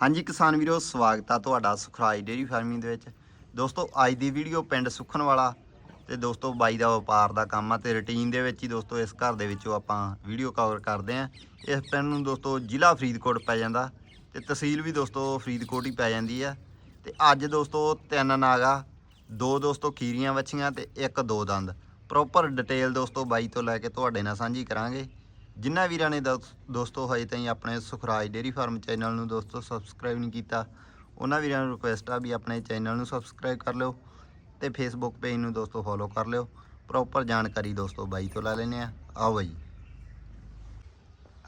ਹਾਂਜੀ ਕਿਸਾਨ ਵੀਰੋ, ਸਵਾਗਤ ਆ ਤੁਹਾਡਾ ਸੁਖਰਾਜ ਡੇਰੀ ਫਾਰਮਿੰਗ ਦੇ ਵਿੱਚ। ਦੋਸਤੋ, ਅੱਜ ਦੀ ਵੀਡੀਓ ਪਿੰਡ ਸੁਖਣ ਵਾਲਾ ਤੇ ਦੋਸਤੋ ਬਾਈ ਦਾ ਵਪਾਰ ਦਾ ਕੰਮ ਆ ਤੇ ਰੁਟੀਨ ਦੇ ਵਿੱਚ ਹੀ ਦੋਸਤੋ ਇਸ ਘਰ ਦੇ ਵਿੱਚੋਂ ਆਪਾਂ ਵੀਡੀਓ ਕਵਰ ਕਰਦੇ ਆ। ਇਸ ਪਿੰਡ ਨੂੰ ਦੋਸਤੋ ਜ਼ਿਲ੍ਹਾ ਫਰੀਦਕੋਟ ਪੈ ਜਾਂਦਾ ਤੇ ਤਹਿਸੀਲ ਵੀ ਦੋਸਤੋ ਫਰੀਦਕੋਟ ਹੀ ਪੈ ਜਾਂਦੀ ਆ। ਤੇ ਅੱਜ ਦੋਸਤੋ ਤਿੰਨ ਨਾਗਾ, ਦੋ ਦੋਸਤੋ ਖੀਰੀਆਂ ਵੱਛੀਆਂ ਤੇ ਇੱਕ ਦੋ ਦੰਦ। ਪ੍ਰੋਪਰ ਡਿਟੇਲ ਦੋਸਤੋ ਬਾਈ ਤੋਂ ਲੈ ਕੇ ਤੁਹਾਡੇ ਨਾਲ ਸਾਂਝੀ ਕਰਾਂਗੇ। ਜਿਨ੍ਹਾਂ ਵੀਰਾਂ ਨੇ ਦੋਸ- ਦੋਸਤੋ ਹਜੇ ਤਾਈਂ ਆਪਣੇ ਸੁਖਰਾਜ ਡੇਰੀ ਫਾਰਮ ਚੈਨਲ ਨੂੰ ਦੋਸਤੋ ਸਬਸਕ੍ਰਾਈਬ ਨਹੀਂ ਕੀਤਾ ਉਹਨਾਂ ਵੀਰਾਂ ਨੂੰ ਰਿਕੁਐਸਟ ਆ ਵੀ ਆਪਣੇ ਚੈਨਲ ਨੂੰ ਸਬਸਕ੍ਰਾਈਬ ਕਰ ਲਿਓ ਤੇ ਫੇਸਬੁੱਕ ਪੇਜ ਨੂੰ ਦੋਸਤੋ ਫੋਲੋ ਕਰ ਲਿਓ। ਪ੍ਰੋਪਰ ਜਾਣਕਾਰੀ ਦੋਸਤੋ ਬਾਈ ਤੋਂ ਲੈ ਲੈਨੇ ਆ ਆਓ ਬਾਈ।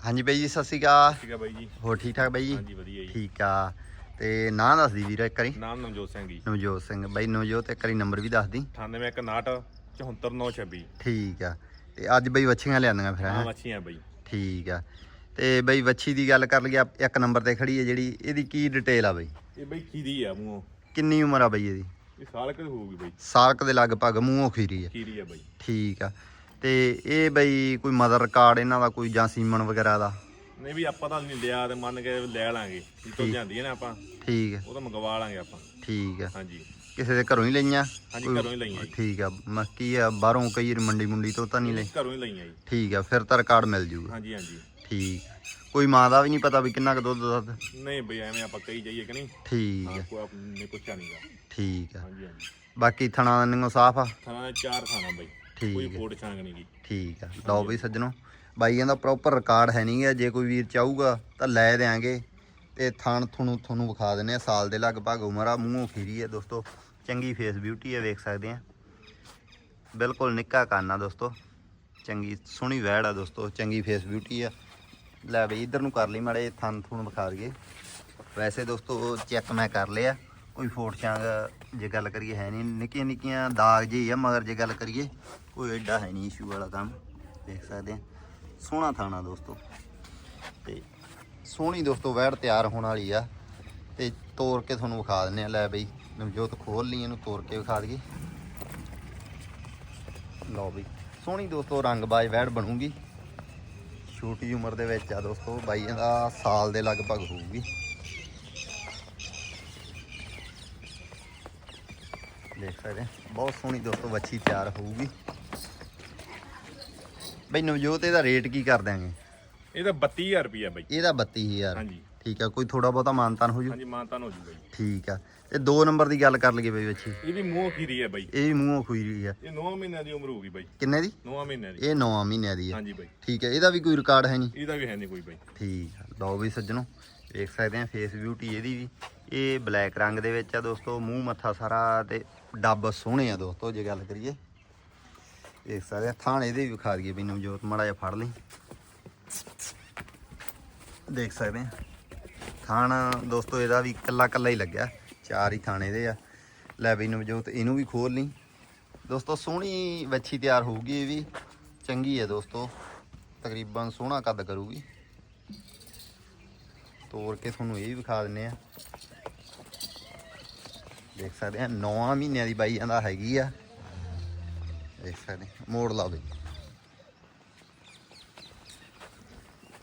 ਹਾਂਜੀ ਬਾਈ ਜੀ ਸਤਿ ਸ਼੍ਰੀ ਅਕਾਲ। ਠੀਕ ਹੈ ਬਾਈ ਜੀ। ਹੋਰ ਠੀਕ ਠਾਕ ਬਾਈ ਜੀ? ਹਾਂਜੀ ਵਧੀਆ ਜੀ। ਠੀਕ ਆ। ਤੇ ਨਾਂ ਦੱਸ ਦੀ ਵੀਰ ਇੱਕ ਵਾਰੀ। ਨਾਮ ਨਵਜੋਤ ਸਿੰਘ ਜੀ। ਨਵਜੋਤ ਸਿੰਘ। ਬਾਈ ਨਵਜੋਤ ਇੱਕ ਵਾਰੀ ਨੰਬਰ ਵੀ ਦੱਸ ਦੀ। 9861 74926 ਠੀਕ ਆ। ਤੇ ਅੱਜ ਬਈ ਵੱਛੀਆਂ ਲਿਆਂਦੀਆਂ ਫਿਰ ਆ ਹੈਂ? ਮੱਛੀਆਂ ਬਾਈ। ਠੀਕ ਆ। ਤੇ ਬਈ ਵੱਛੀ ਦੀ ਗੱਲ ਕਰ ਲਈਏ ਆਪ- ਇੱਕ ਨੰਬਰ ਤੇ ਖੜੀ ਹੈ ਜਿਹੜੀ ਇਹਦੀ ਕੀ ਡਿਟੇਲ ਆ ਬਈ? ਇਹ ਬਾਈ ਖੀਰੀ ਆ ਮੂੰਹੋਂ। ਕਿੰਨੀ ਉਮਰ ਆ ਬਈ ਇਹਦੀ? ਇਹ ਸਾਲ ਕਿ ਹੋਊਗੀ ਬਾਈ। ਸਾਲਕ ਦੇ ਲਗਭਗ ਮੂੰਹੋਂ ਖੀਰੀ ਆ। ਖੀਰੀ ਆ ਬਾਈ। ਠੀਕ ਆ। ਤੇ ਇਹ ਬਈ ਕੋਈ ਮਦਰ ਰਿਕਾਰਡ ਇਹਨਾਂ ਦਾ ਕੋਈ ਜਾਂ ਸੀਮਨ ਵਗੈਰਾ ਦਾ? ਨਹੀਂ ਵੀ ਆਪਾਂ ਤਾਂ ਨਹੀਂ ਲਿਆ ਤੇ ਮੰਨ ਕੇ ਲੈ ਲਾਂਗੇ। ਜਿੱਤੋਂ। ਜਾਂਦੀ ਹੈ ਨਾ ਆਪਾਂ। ਠੀਕ ਆ। ਉਹ ਤਾਂ ਮੰਗਵਾ ਲਾਂਗੇ ਆਪਾਂ। ਠੀਕ ਆ। ਹਾਂਜੀ। ਕਿਸੇ ਦੇ ਘਰੋਂ ਹੀ ਲਈਆਂ? ਹਾਂਜੀ ਘਰੋਂ ਹੀ ਲਈਆਂ ਜੀ। ਠੀਕ ਆ ਮੱਕੀ ਆ ਬਾਹਰੋਂ ਕਈ ਵਾਰੀ ਮੰਡੀ ਮੁੰਡੀ ਤੋਂ ਤਾਂ ਨਹੀਂ ਲਈ? ਘਰੋਂ ਹੀ ਲਈਆਂ ਜੀ। ਠੀਕ ਆ ਫਿਰ ਤਾਂ ਰਿਕਾਰਡ ਮਿਲ ਜੂਗਾ। ਹਾਂਜੀ ਹਾਂਜੀ। ਠੀਕ। ਕੋਈ ਮਾਂ ਦਾ ਵੀ ਨਹੀਂ ਪਤਾ ਵੀ ਕਿੰਨਾ ਕੁ ਦੁੱਧ ਦੱਦ ਨਹੀਂ ਬਈ ਐਵੇਂ ਆਪਾਂ ਕਹੀ ਜਾਈਏ ਕਿ ਨਹੀਂ? ਠੀਕ ਆ। ਕੋਈ ਆਪਣੇ ਪੁੱਛਿਆ ਨਹੀਂਗਾ ਠੀਕ ਆ। ਹਾਂਜੀ ਹਾਂਜੀ। ਬਾਕੀ ਥਣਾ ਨਿੰਗੋ ਸਾਫ਼ ਆ? ਥਾਣਾ ਦੇ ਚਾਰ ਖਾਣਾ ਬਾਈ। ਠੀਕ ਕੋਈ। ਫੋੜ ਛਾਂਗ ਨਹੀਂ ਗੀ ਠੀਕ ਆ। ਲਓ ਬਈ ਸੱਜਣੋ ਬਾਈਆਂ ਦਾ ਪ੍ਰੋਪਰ ਰਿਕਾਰਡ ਹੈ ਨਹੀਂਗਾ ਜੇ ਕੋਈ ਵੀਰ ਚਾਹੂਗਾ ਤਾਂ ਲੈ ਦੇਾਂਗੇ ਤੇ ਥਣ ਤੁਹਾਨੂੰ ਤੁਹਾਨੂੰ ਵਿਖਾ ਦਿੰਨੇ ਆ ਸਾਲ ਦੇ ਲਗਭਗ ਉਮਰ ਆ ਮੂੰਹੋਂ ਖੀਰੀ ਹੈ ਦੋਸਤੋ। ਚੰਗੀ ਫੇਸ ਬਿਊਟੀ ਹੈ ਵੇਖ ਸਕਦੇ ਆ ਬਿਲਕੁਲ ਨਿੱਕਾ ਕੰਨ ਆ ਦੋਸਤੋ। ਚੰਗੀ ਸੋਹਣੀ ਵੈੜ ਆ ਦੋਸਤੋ, ਚੰਗੀ ਫੇਸ ਬਿਊਟੀ ਆ। ਲੈ ਬਈ, ਇਧਰ ਨੂੰ ਕਰ ਲਈ ਮਾੜੇ ਥਣ ਥੁਣ ਵਿਖਾ ਦਈਏ। ਵੈਸੇ ਦੋਸਤੋ ਚੈੱਕ ਮੈਂ ਕਰ ਲਿਆ। ਕੋਈ ਫੋਟ ਚਾਂਗ ਜੇ ਗੱਲ ਕਰੀਏ ਹੈ ਨਹੀਂ। ਨਿੱਕੀਆਂ ਨਿੱਕੀਆਂ ਦਾਗ ਜਿਹੇ ਆ, ਮਗਰ ਜੇ ਗੱਲ ਕਰੀਏ, ਕੋਈ ਐਡਾ ਹੈ ਨਹੀਂ ਇਸ਼ੂ ਵਾਲਾ ਕੰਮ। ਦੇਖ ਸਕਦੇ ਆ ਸੋਹਣਾ ਥਾਣਾ ਦੋਸਤੋ। ਤੇ ਸੋਹਣੀ ਦੋਸਤੋ ਵੈੜ ਤਿਆਰ ਹੋਣ ਵਾਲੀ ਆ। ਤੇ ਤੋੜ ਕੇ ਤੁਹਾਨੂੰ ਵਿਖਾ ਦਿੰਨੇ ਆ ਲੈ ਬਈ ਨਵਜੋਤ ਖੋਲ ਲਈ ਇਹਨੂੰ ਤੋੜ ਕੇ ਵਿਖਾ ਦਈਏ। ਲਓ ਬਈ ਸੋਹਣੀ ਦੋਸਤੋ ਰੰਗਬਾਜ ਵੈੜ ਬਣੂਗੀ। ਛੋਟੀ ਉਮਰ ਦੇ ਵਿੱਚ ਆ ਦੋਸਤੋ ਬਾਈ ਇਹਦਾ ਸਾਲ ਦੇ ਲਗਭਗ ਹੋਊਗੀ। ਦੇਖ ਸਕਦੇ। ਬਹੁਤ ਸੋਹਣੀ ਦੋਸਤੋ ਵੱਛੀ ਤਿਆਰ ਹੋਊਗੀ। ਬਈ ਨਵਜੋਤ ਇਹਦਾ ਰੇਟ ਕੀ ਕਰ ਦਿਆਂਗੇ? ਇਹ ਤਾਂ 32000 ਰੁਪਿਆ ਬਾਈ। ਇਹਦਾ 32000 ਹਾਂਜੀ। ਠੀਕ ਆ ਕੋਈ ਥੋੜਾ ਬਹੁਤਾ ਮਾਨਤਾਨ ਹੋ ਜੂ? ਹਾਂਜੀ ਮਾਨਤਾਨ ਹੋ ਜੂ ਬਾਈ। ਠੀਕ ਆ। ਤੇ 2 ਨੰਬਰ ਦੀ ਗੱਲ ਕਰ ਲਈਏ ਬਈ ਵੱਛੀ ਇਹਦੀ ਮੂੰਹ ਖੀਰੀ ਆ ਬਾਈ। ਇਹ ਵੀ ਮੂੰਹੋਂ ਖੁਈ ਰਹੀ ਆ। ਇਹ 9 ਮਹੀਨਿਆਂ ਦੀ ਉਮਰ ਹੋਊਗੀ ਬਾਈ। ਕਿੰਨੇ ਦੀ? 9 ਮਹੀਨਿਆਂ ਦੀ। ਇਹ 9 ਮਹੀਨਿਆਂ ਦੀ ਆ। ਹਾਂਜੀ ਬਾਈ। ਠੀਕ ਹੈ ਇਹਦਾ ਵੀ ਕੋਈ ਰਿਕਾਰਡ ਹੈ ਨਹੀਂ? ਇਹਦਾ ਵੀ ਹੈ ਨਹੀਂ ਕੋਈ ਬਾਈ। ਠੀਕ ਆ। ਲਓ ਵੀ ਸੱਜਣੋ ਦੇਖ ਸਕਦੇ ਆ ਫੇਸ ਬਿਊਟੀ ਇਹਦੀ ਵੀ। ਇਹ ਬਲੈਕ ਰੰਗ ਦੇ ਵਿੱਚ ਆ ਦੋਸਤੋ ਮੂੰਹ ਮੱਥਾ ਸਾਰਾ ਤੇ ਡੱਬ ਸੋਹਣੇ ਆ ਦੋਸਤੋ ਜੇ ਗੱਲ ਕਰੀਏ। ਦੇਖ ਸਕਦੇ ਆ ਥਾਣ ਇਹਦੇ ਵੀ ਵਿਖਾ ਦਈਏ ਮੈਨੂੰ ਜੋਤ ਮੜਾ ਜਿਹਾ ਫੜ ਲਈ। ਦੇਖ ਸਕਦੇ ਆ। ਥਾਣ ਦੋਸਤੋ, ਇਹਦਾ ਵੀ ਇਕੱਲਾ ਇਕੱਲਾ ਹੀ ਲੱਗਿਆ। ਚਾਰ ਹੀ ਥਾਣੇ ਦੇ ਆ। ਲੈ ਬਈ ਨਵਜੋਤ ਇਹਨੂੰ ਵੀ ਖੋਲ ਲਈ। ਦੋਸਤੋ, ਸੋਹਣੀ ਵੱਛੀ ਤਿਆਰ ਹੋਊਗੀ ਇਹ ਵੀ। ਚੰਗੀ ਹੈ ਦੋਸਤੋ। ਤਕਰੀਬਨ ਸੋਹਣਾ ਕੱਦ ਕਰੂਗੀ। ਤੋੜ ਕੇ ਤੁਹਾਨੂੰ ਇਹ ਵੀ ਵਿਖਾ ਦਿੰਨੇ ਆ। ਦੇਖ ਸਕਦੇ ਆ 9 ਮਹੀਨਿਆਂ ਦੀ ਬਾਈ ਜਾਂਦਾ ਹੈਗੀ ਆ। ਦੇਖ ਸਕਦੇ ਮੋੜ ਲਾ ਬਈ।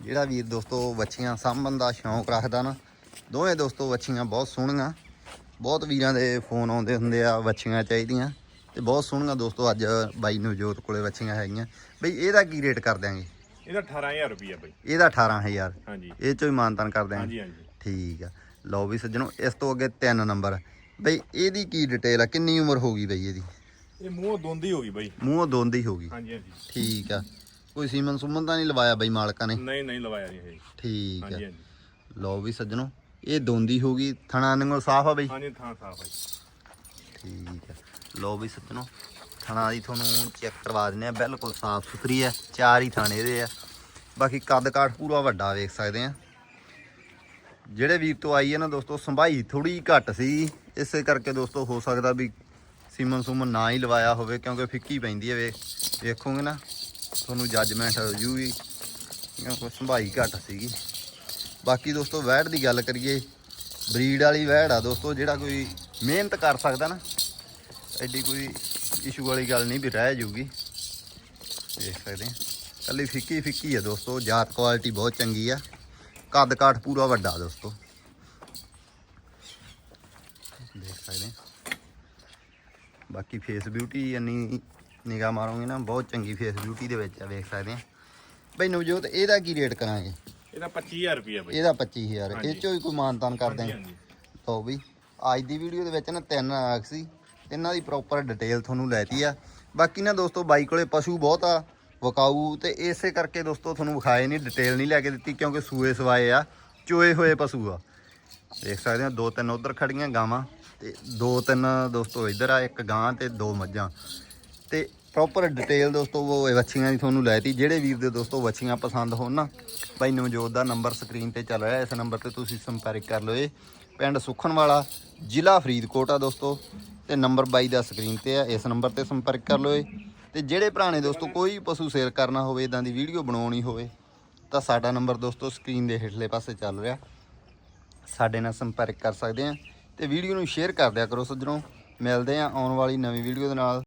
ਜਿਹੜਾ ਵੀਰ ਦੋਸਤੋ ਵੱਛੀਆਂ ਸਾਂਭਣ ਦਾ ਸ਼ੌਂਕ ਰੱਖਦਾ ਨਾ ਦੋਵੇਂ ਦੋਸਤੋ ਵੱਛੀਆਂ ਬਹੁਤ ਸੋਹਣੀਆਂ। ਬਹੁਤ ਵੀਰਾਂ ਦੇ ਫੋਨ ਆਉਂਦੇ ਹੁੰਦੇ ਆ ਵੱਛੀਆਂ ਚਾਹੀਦੀਆਂ ਤੇ ਬਹੁਤ ਸੋਹਣੀਆਂ ਦੋਸਤੋ ਅੱਜ ਬਾਈ ਨਵਜੋਤ ਕੋਲੇ ਵੱਛੀਆਂ ਹੈਗੀਆਂ। ਬਈ ਇਹਦਾ ਕੀ ਰੇਟ ਕਰ ਦਿਆਂਗੇ? ਇਹਦਾ 18000 ਰੁਪਿਆ ਬਾਈ। ਇਹਦਾ 18000 ਹਾਂਜੀ। ਇਹ ਚੋਂ ਹੀ ਮਾਨਤਾਨ ਕਰ ਦਿਆਂਗੇ। ਹਾਂਜੀ ਹਾਂਜੀ। ਠੀਕ ਆ। ਲਓ ਵੀ ਸੱਜਣੋ ਇਸ ਤੋਂ ਅੱਗੇ ਤਿੰਨ ਨੰਬਰ। ਬਈ ਇਹਦੀ ਕੀ ਡਿਟੇਲ ਆ? ਕਿੰਨੀ ਉਮਰ ਹੋਗੀ ਬਈ ਇਹਦੀ? ਇਹ ਮੂੰਹ ਦੋਂਦੀ ਹੋ ਗਈ ਬਾਈ। ਮੂੰਹੋਂ ਦੋਂਦੀ ਹੋਗੀ ਹਾਂਜੀ ਹਾਂਜੀ। ਠੀਕ ਆ। ਕੋਈ ਸੀਮਨ ਸੁਮਨ ਤਾਂ ਨਹੀਂ ਲਵਾਇਆ ਬਈ ਮਾਲਕਾਂ ਨੇ? ਨਹੀਂ ਨਹੀਂ ਲਵਾਇਆ ਜੀ ਇਹ ਠੀਕ ਹਾਂਜੀ ਆ। ਹਾਂਜੀ ਲਓ ਵੀ ਸੱਜਣੋ ਇਹ ਦੋਂਦੀ ਹੋਗੀ ਥਣਾ ਨਿੰਗੋ ਸਾਫ਼ ਆ ਬਈ? ਹਾਂਜੀ ਥਾਂ ਸਾਫ਼ ਹੈ ਠੀਕ ਆ। ਲਓ ਵੀ ਸੱਜਣੋ ਥਣਾ ਦੀ ਤੁਹਾਨੂੰ ਚੈੱਕ ਕਰਵਾ ਦਿੰਦੇ ਆ। ਬਿਲਕੁਲ ਸਾਫ਼ ਸੁਥਰੀ ਆ। ਚਾਰ ਹੀ ਥਾਣੇ ਇਹਦੇ ਆ। ਬਾਕੀ ਕੱਦ ਕਾਠ ਪੂਰਾ ਵੱਡਾ ਵੇਖ ਸਕਦੇ ਆ। ਜਿਹੜੇ ਵੀਰ ਤੋਂ ਆਈ ਹੈ ਨਾ ਦੋਸਤੋ ਸੰਭਾਈ ਥੋੜੀ ਘੱਟ ਸੀ। ਇਸੇ ਕਰਕੇ ਦੋਸਤੋ ਹੋ ਸਕਦਾ ਵੀ ਸੀਮਨ ਸੁਮਨ ਨਾ ਹੀ ਲਵਾਇਆ ਹੋਵੇ ਕਿਉਂਕਿ ਫਿੱਕੀ ਪੈਂਦੀ ਹੈ ਵੇਖ ਵੇਖੋਗੇ ਨਾ। ਤੁਹਾਨੂੰ ਜੱਜਮੈਂਟ ਹੋ ਜੂਗੀ। ਸੰਭਾਈ ਘੱਟ ਸੀਗੀ। ਬਾਕੀ ਦੋਸਤੋ, ਵੈੜ ਦੀ ਗੱਲ ਕਰੀਏ, ਬਰੀਡ ਵਾਲੀ ਵੈੜ ਆ ਦੋਸਤੋ, ਜਿਹੜਾ ਕੋਈ ਮਿਹਨਤ ਕਰ ਸਕਦਾ ਨਾ, ਐਡੀ ਕੋਈ ਇਸ਼ੂ ਵਾਲੀ ਗੱਲ ਨਹੀਂ ਵੀ ਰਹਿ ਜਾਊਗੀ ਦੇਖ ਸਕਦੇ ਆ ਕੱਲੀ ਫਿੱਕੀ ਫਿੱਕੀ ਆ ਦੋਸਤੋ, ਜਾਤ ਕੁਆਲਿਟੀ ਬਹੁਤ ਚੰਗੀ ਆ। ਕੱਦ ਕਾਠ ਪੂਰਾ ਵੱਡਾ ਦੋਸਤੋ। ਦੇਖ ਸਕਦੇ ਆ ਬਾਕੀ ਫੇਸ ਬਿਊਟੀ ਇੰਨੀ ਨਿਗਾਹ ਮਾਰੋਗੇ ਨਾ ਬਹੁਤ ਚੰਗੀ ਫੇਸ ਬਿਊਟੀ ਦੇ ਵਿੱਚ ਆ ਵੇਖ ਸਕਦੇ ਆ। ਬਈ ਨਵਜੋਤ ਇਹਦਾ ਕੀ ਰੇਟ ਕਰਾਂਗੇ? ਇਹਦਾ 25000 ਰੁਪਏ ਬਈ। ਇਹਦਾ 25000 ਇਹ। ਚੋਂ ਹੀ ਕੋਈ ਮਾਨਤਾਨ ਕਰਦੇ ਆ। ਲਓ ਵੀ ਅੱਜ ਦੀ ਵੀਡੀਓ ਦੇ ਵਿੱਚ ਨਾ ਤਿੰਨ ਆਖ ਸੀ ਤਿੰਨਾਂ ਦੀ ਪ੍ਰੋਪਰ ਡਿਟੇਲ ਤੁਹਾਨੂੰ ਲੈਤੀ ਆ। ਬਾਕੀ ਨਾ ਦੋਸਤੋ ਬਾਈ ਕੋਲੇ ਪਸ਼ੂ ਬਹੁਤ ਆ ਵਕਾਊ ਤੇ ਇਸੇ ਕਰਕੇ ਦੋਸਤੋ ਤੁਹਾਨੂੰ ਵਿਖਾਏ ਨਹੀਂ ਡਿਟੇਲ ਨਹੀਂ ਲੈ ਕੇ ਦਿੱਤੀ ਕਿਉਂਕਿ ਸੂਏ ਸਵਾਏ ਆ ਚੋਏ ਹੋਏ ਪਸ਼ੂ ਆ। ਦੇਖ ਸਕਦੇ ਹੋ ਦੋ ਤਿੰਨ ਉਧਰ ਖੜੀਆਂ ਗਾਵਾਂ ਤੇ ਦੋ ਤਿੰਨ ਦੋਸਤੋ ਇੱਧਰ ਆ ਇੱਕ ਗਾਂ ਤੇ ਦੋ ਮੱਝਾਂ। ਤੇ ਪ੍ਰੋਪਰ ਡਿਟੇਲ ਦੋਸਤੋ, ਉਹ ਵੱਛੀਆਂ ਦੀ ਤੁਹਾਨੂੰ ਲੈਤੀ ਜਿਹੜੇ ਵੀਰ ਦੇ ਦੋਸਤੋ ਵੱਛੀਆਂ ਪਸੰਦ ਹੋਣ ਨਾ, ਭਾਈ ਨਵਜੋਤ ਦਾ ਨੰਬਰ ਸਕਰੀਨ ਤੇ ਚੱਲ ਰਿਹਾ। ਇਸ ਨੰਬਰ ਤੇ ਤੁਸੀਂ ਸੰਪਰਕ ਕਰ ਲਓ ਇਹ। ਪਿੰਡ ਸੁਖਣ ਵਾਲਾ ਜ਼ਿਲ੍ਹਾ ਫਰੀਦਕੋਟ ਆ ਦੋਸਤੋ। ਤੇ ਨੰਬਰ ਬਾਈ ਦਾ ਸਕਰੀਨ ਤੇ ਆ। ਇਸ ਨੰਬਰ ਤੇ ਸੰਪਰਕ ਕਰ ਲਓ ਇਹ। ਤੇ ਜਿਹੜੇ ਭਰਾ ਨੇ ਦੋਸਤੋ, ਕੋਈ ਪਸ਼ੂ ਸੇਲ ਕਰਨਾ ਹੋਵੇ ਇਦਾਂ ਦੀ ਵੀਡੀਓ ਬਣਾਉਣੀ ਹੋਵੇ, ਤਾਂ ਸਾਡਾ ਨੰਬਰ ਦੋਸਤੋ ਸਕਰੀਨ ਦੇ ਹੇਠਲੇ ਪਾਸੇ ਚੱਲ ਰਿਹਾ। ਸਾਡੇ ਨਾਲ ਸੰਪਰਕ ਕਰ ਸਕਦੇ ਆ। ਤੇ ਵੀਡੀਓ ਨੂੰ ਸ਼ੇਅਰ ਕਰ ਦਿਆ ਕਰੋ ਸੱਜਣੋ। ਮਿਲਦੇ ਆ ਆਉਣ ਵਾਲੀ ਨਵੀਂ ਵੀਡੀਓ ਦੇ ਨਾਲ।